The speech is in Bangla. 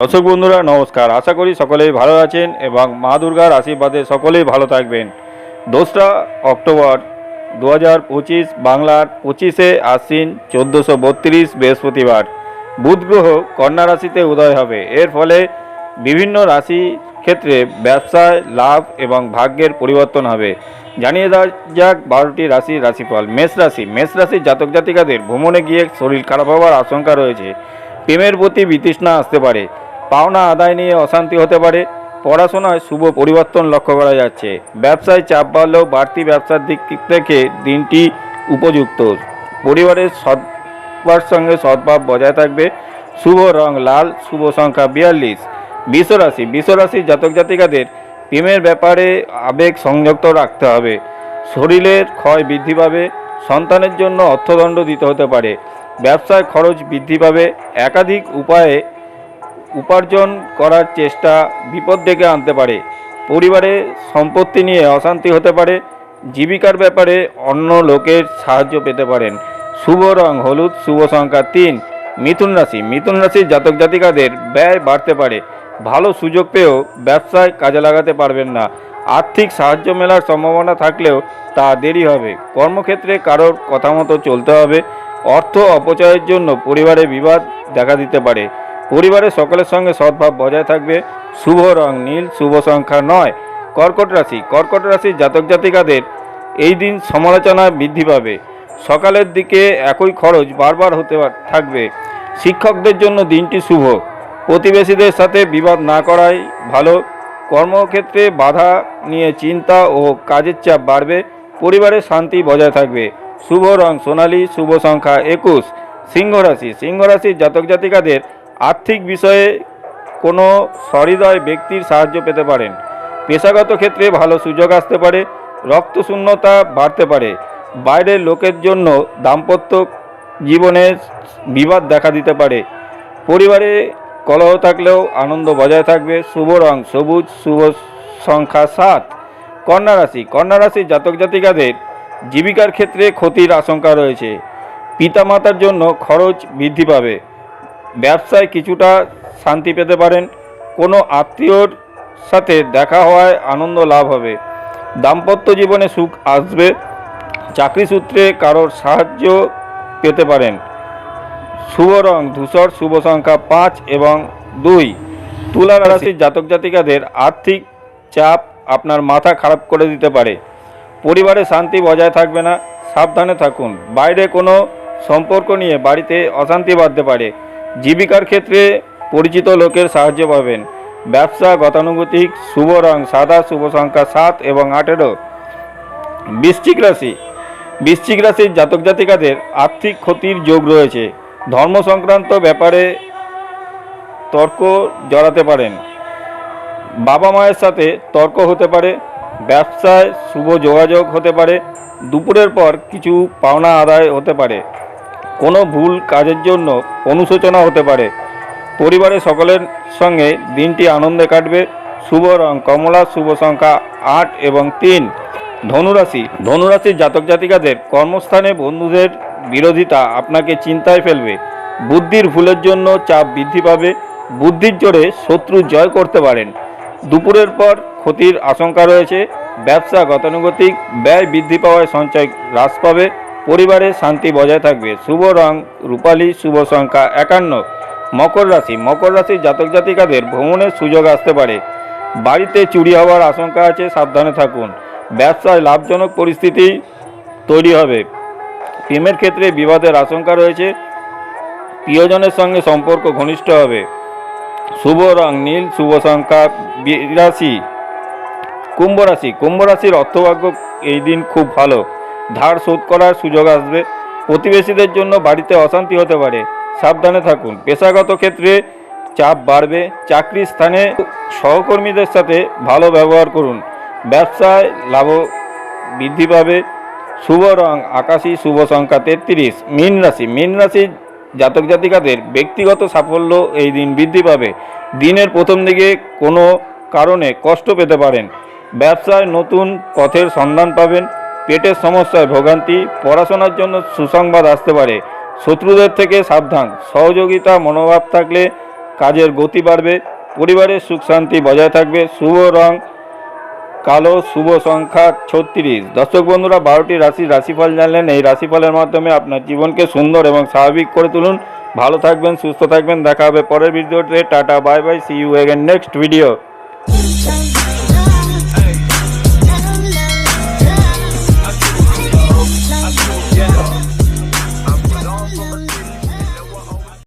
দর্শক বন্ধুরা, নমস্কার। আশা করি সকলেই ভালো আছেন এবং মা দুর্গার আশীর্বাদে সকলেই ভালো থাকবেন। দোসরা অক্টোবর দু হাজার পঁচিশ, বাংলার পঁচিশে আশ্বিন চোদ্দোশো বত্রিশ, বৃহস্পতিবার। বুধ গ্রহ কন্যা রাশিতে উদয় হবে। এর ফলে বিভিন্ন রাশি ক্ষেত্রে ব্যবসায় লাভ এবং ভাগ্যের পরিবর্তন হবে। জানিয়ে দেওয়া যাক বারোটি রাশির রাশিফল। মেষ রাশি। মেষ রাশির জাতক জাতিকাদের ভ্রমণে গিয়ে শরীর খারাপ হওয়ার আশঙ্কা রয়েছে। প্রেমের প্রতি বিতৃষ্ণা আসতে পারে। পাওনা আদায় নিয়ে অশান্তি হতে পারে। পড়াশোনায় শুভ পরিবর্তন লক্ষ্য করা যাচ্ছে। ব্যবসায় চাপ বাড়লেও বাড়তি ব্যবসার দিক থেকে দিনটি উপযুক্ত। পরিবারের সদ্ভার সঙ্গে সদ্ভাব বজায় থাকবে। শুভ রং লাল, শুভ সংখ্যা বিয়াল্লিশ। বিশ্বরাশি, বিশ্বরাশির জাতক জাতিকাদের প্রেমের ব্যাপারে আবেগ সংযুক্ত রাখতে হবে। শরীরের ক্ষয় বৃদ্ধি পাবে, সন্তানের জন্য অর্থদণ্ড দিতে হতে পারে। ব্যবসায় খরচ বৃদ্ধি পাবে। একাধিক উপায়ে উপার্জন করার চেষ্টা বিপদ ডেকে আনতে পারে। পরিবারে সম্পত্তি নিয়ে অশান্তি হতে পারে। জীবিকার ব্যাপারে অন্য লোকের সাহায্য পেতে পারেন। শুভ রং, হলুদ, শুভ সংখ্যা তিন। মিথুন রাশি, মিথুন রাশির জাতক জাতিকাদের ব্যয় বাড়তে পারে। ভালো সুযোগ পেয়েও ব্যবসায় কাজে লাগাতে পারবেন না। আর্থিক সাহায্য মেলার সম্ভাবনা থাকলেও তা দেরি হবে। কর্মক্ষেত্রে কারোর কথা মতো চলতে হবে। অর্থ অপচয়ের জন্য পরিবারে বিবাদ দেখা দিতে পারে। পরিবারের সকলের সঙ্গে সদ্ভাব বজায় থাকবে। শুভ রং নীল, শুভ সংখ্যা নয়। কর্কট রাশি, কর্কট রাশির জাতক জাতিকাদের এই দিন সমালোচনা বৃদ্ধি পাবে। সকালের দিকে একই খরচ বারবার হতে থাকবে। শিক্ষকদের জন্য দিনটি শুভ। প্রতিবেশীদের সাথে বিবাদ না করাই ভালো। কর্মক্ষেত্রে বাধা নিয়ে চিন্তা ও কাজের চাপ বাড়বে। পরিবারের শান্তি বজায় থাকবে। শুভ রং সোনালী, শুভ সংখ্যা একুশ। সিংহ রাশি, সিংহ রাশির জাতক জাতিকাদের আর্থিক বিষয়ে কোনো সহৃদয় ব্যক্তির সাহায্য পেতে পারেন। পেশাগত ক্ষেত্রে ভালো সুযোগ আসতে পারে, রক্তশূন্যতা বাড়তে পারে। বাইরের লোকের জন্য দাম্পত্য জীবনে বিবাদ দেখা দিতে পারে। পরিবারে কলহ থাকলেও আনন্দ বজায় থাকবে। শুভ রং সবুজ, শুভ সংখ্যা সাত। কন্যা রাশি, কন্যা রাশির জাতক জাতিকাদের জীবিকার ক্ষেত্রে ক্ষতির আশঙ্কা রয়েছে। পিতামাতার জন্য খরচ বৃদ্ধি পাবে। ব্যবসায় কিছুটা শান্তি পেতে পারেন। কোনো আত্মীয়র সাথে দেখা হওয়ায় আনন্দ লাভ হবে। দাম্পত্য জীবনে সুখ আসবে। চাকরি সূত্রে কারোর সাহায্য পেতে পারেন। শুভ রং, ধূসর, শুভ সংখ্যা পাঁচ এবং দুই। তুলা রাশির জাতক জাতিকাদের আর্থিক চাপ আপনার মাথা খারাপ করে দিতে পারে। পরিবারে শান্তি বজায় থাকবে না। সাবধানে থাকুন। বাইরে কোনো সম্পর্ক নিয়ে বাড়িতে অশান্তি বাঁধতে পারে। জীবিকার ক্ষেত্রে পরিচিত লোকের সাহায্য পাবেন। ব্যবসা গতানুগতিক, শুভ রং সাদা, শুভ সংখ্যা সাত এবং আঠেরো। বৃশ্চিক রাশি। বৃশ্চিক রাশির জাতক জাতিকাদের আর্থিক ক্ষতির যোগ রয়েছে। ধর্ম সংক্রান্ত ব্যাপারে তর্ক জড়াতে পারেন। বাবা মায়ের সাথে তর্ক হতে পারে, ব্যবসায় শুভ যোগাযোগ হতে পারে, দুপুরের পর কিছু পাওনা আদায় হতে পারে। কোনো ভুল কাজের জন্য অনুশোচনা হতে পারে। পরিবারের সকলের সঙ্গে দিনটি আনন্দে কাটবে। শুভ রং, কমলা, শুভ সংখ্যা আট এবং তিন। ধনুরাশি। ধনুরাশির জাতক জাতিকাদের কর্মস্থানে বন্ধুদের বিরোধিতা আপনাকে চিন্তায় ফেলবে। বুদ্ধির ভুলের জন্য চাপ বৃদ্ধি পাবে। বুদ্ধির জোরে শত্রু জয় করতে পারেন। দুপুরের পর ক্ষতির আশঙ্কা রয়েছে। ব্যবসা গতানুগতিক ব্যয় বৃদ্ধি পাওয়ায় সঞ্চয় হ্রাস পাবে। পরিবারে শান্তি বজায় থাকবে। শুভ রং, রূপালী শুভ সংখ্যা একান্ন। মকর রাশি, মকর রাশির জাতক জাতিকাদের ভ্রমণের সুযোগ আসতে পারে। বাড়িতে চুরি হওয়ার আশঙ্কা আছে, সাবধানে থাকুন। ব্যবসায় লাভজনক পরিস্থিতি তৈরি হবে। প্রেমের ক্ষেত্রে বিবাদের আশঙ্কা রয়েছে। প্রিয়জনের সঙ্গে সম্পর্ক ঘনিষ্ঠ হবে। শুভ রং, নীল শুভ সংখ্যা বিরাশি কুম্ভ রাশি, কুম্ভ রাশির অর্থভাগ্য এই দিন খুব ভালো। ধার শোধ করার সুযোগ আসবে। প্রতিবেশীদের জন্য বাড়িতে অশান্তি হতে পারে। সাবধানে থাকুন। পেশাগত ক্ষেত্রে চাপ বাড়বে। চাকরির স্থানে সহকর্মীদের সাথে ভালো ব্যবহার করুন। ব্যবসায় লাভ বৃদ্ধি পাবে। শুভ রং, আকাশী শুভ সংখ্যা তেত্রিশ। মীন রাশি। মীন রাশির জাতক জাতিকাদের ব্যক্তিগত সাফল্য এই দিন বৃদ্ধি পাবে। দিনের প্রথম দিকে কোনো কারণে কষ্ট পেতে পারেন। ব্যবসায় নতুন পথের সন্ধান পাবেন। পেটের সমস্যায় ভোগান্তি, পড়াশোনার জন্য সুসংবাদ আসতে পারে। শত্রুদের থেকে সাবধান, সহযোগিতা, মনোভাব থাকলে কাজের গতি বাড়বে, পরিবারের সুখ শান্তি বজায় থাকবে। শুভ রং, কালো, শুভ সংখ্যা ছত্রিশ। দর্শক বন্ধুরা, বারোটি রাশির রাশিফল জানলেন। এই রাশিফলের মাধ্যমে আপনার জীবনকে সুন্দর এবং স্বাভাবিক করে তুলুন। ভালো থাকবেন, সুস্থ থাকবেন। দেখা হবে পরের ভিডিওতে। Tata, bye bye see you again next video